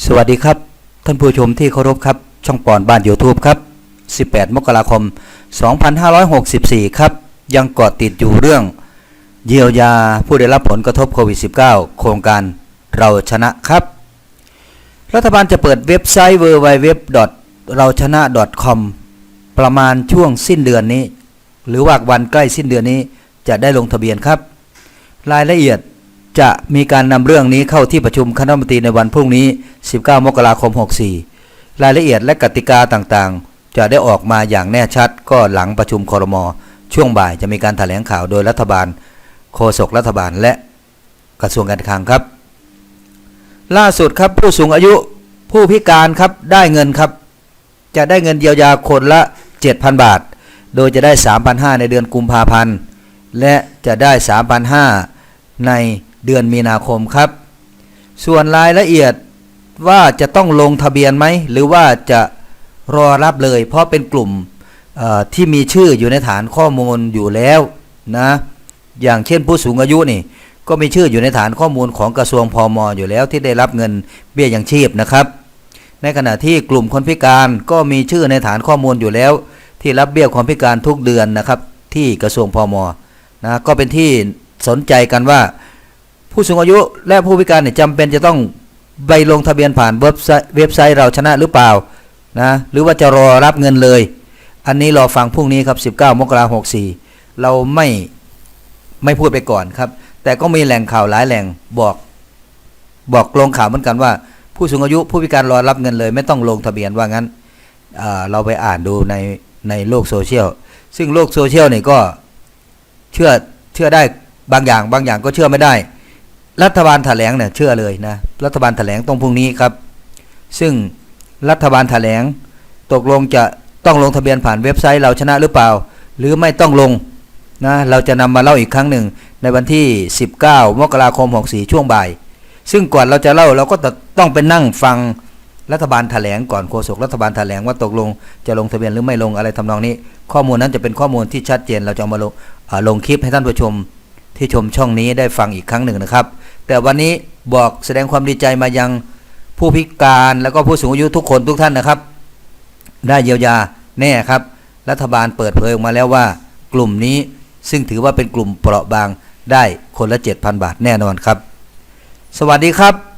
สวัสดีครับ ท่านผู้ชมที่เคารพครับ ช่องปอนบ้าน YouTube ครับ 18 มกราคม 2564 ครับ ยังเกาะติดอยู่เรื่อง เยียวยาผู้ได้รับผลกระทบโควิด -19 โครงการเราชนะครับ รัฐบาลจะเปิดเว็บไซต์ www. เราชนะ .com ประมาณช่วงสิ้นเดือนนี้ หรือว่าวันใกล้สิ้นเดือนนี้จะได้ลงทะเบียนครับ รายละเอียด จะมีการนำเรื่องนี้เข้าที่ประชุมคณะมนตรีในวันพรุ่งนี้ 19 มกราคม 64 รายละเอียดและกติกาต่างๆ จะได้ออกมาอย่างแน่ชัด ก็หลังประชุมคอรมอช่วงบ่ายจะมีการถแถลงข่าวโดยรัฐบาล โฆษกรัฐบาลและกระทรวงการคลังครับ ล่าสุดครับผู้สูงอายุผู้พิการครับได้เงินครับ จะได้เงินเยียวยาคนละ 7,000 บาท โดยจะได้ 3,500 ในเดือนกุมภาพันธ์ และจะได้ 3,500 ใน เดือนมีนาคมครับ ส่วนรายละเอียดว่าจะต้องลงทะเบียนไหม หรือว่าจะรอรับเลย เพราะเป็นกลุ่มที่มีชื่ออยู่ในฐานข้อมูลอยู่แล้วนะอย่างเช่นผู้สูงอายุนี่ ก็มีชื่ออยู่ในฐานข้อมูลของกระทรวงพอมอยู่แล้วที่ได้รับเงินเบี้ยยังชีพนะครับ ในขณะที่กลุ่มคนพิการก็มีชื่อในฐานข้อมูลอยู่แล้ว ที่รับเบี้ยความพิการทุกเดือนนะครับ ที่กระทรวงพมนะก็เป็นที่สนใจกันว่า ผู้สูงอายุและผู้พิการเนี่ยจำเป็นจะต้องไปลงทะเบียนผ่านเว็บไซต์เว็บไซต์เราชนะหรือเปล่านะหรือว่าจะรอรับเงินเลย อันนี้รอฟังพรุ่งนี้ครับ 19 มกราคม64เราไม่ไม่พูดไปก่อนครับ แต่ก็มีแหล่งข่าวหลายแหล่งบอกบอกลงข่าวเหมือนกันว่า ผู้สูงอายุผู้พิการรอรับเงินเลย ไม่ต้องลงทะเบียนว่างั้นอ่าเราไปอ่านดูในในโลกโซเชียลซึ่งโลกโซเชียลนี่ก็เชื่อเชื่อได้บางอย่างบางอย่างก็เชื่อไม่ได้ รัฐบาลแถลงเนี่ยเชื่อเลยนะรัฐบาลแถลงตรงพรุ่งนี้ครับ ซึ่งรัฐบาลแถลงตกลงจะต้องลงทะเบียนผ่านเว็บไซต์เราชนะหรือเปล่า หรือไม่ต้องลงนะเราจะนำมาเล่าอีกครั้งหนึ่งในวันที่ 19 มกราคม 64 ช่วงบ่าย ซึ่งก่อนเราจะเล่าเราก็ต้องไปนั่งฟังรัฐบาลแถลงก่อนโฆษกรัฐบาลแถลงว่าตกลงจะลงทะเบียนหรือไม่ลงอะไรทำนองนี้ ข้อมูลนั้นจะเป็นข้อมูลที่ชัดเจนเราจะเอามาลงอ่าลงคลิปให้ท่านผู้ชมที่ชมช่องนี้ได้ฟังอีกครั้งหนึ่งนะครับ แต่วันนี้บอกแสดงความดีใจมายังผู้พิการแล้วก็ผู้สูงอายุทุกคนทุกท่านนะครับ ได้เยียวยาแน่ครับ รัฐบาลเปิดเผยออกมาแล้วว่า กลุ่มนี้ซึ่งถือว่าเป็นกลุ่มเปราะบางได้คนละ 7,000 บาทแน่นอนครับ สวัสดีครับ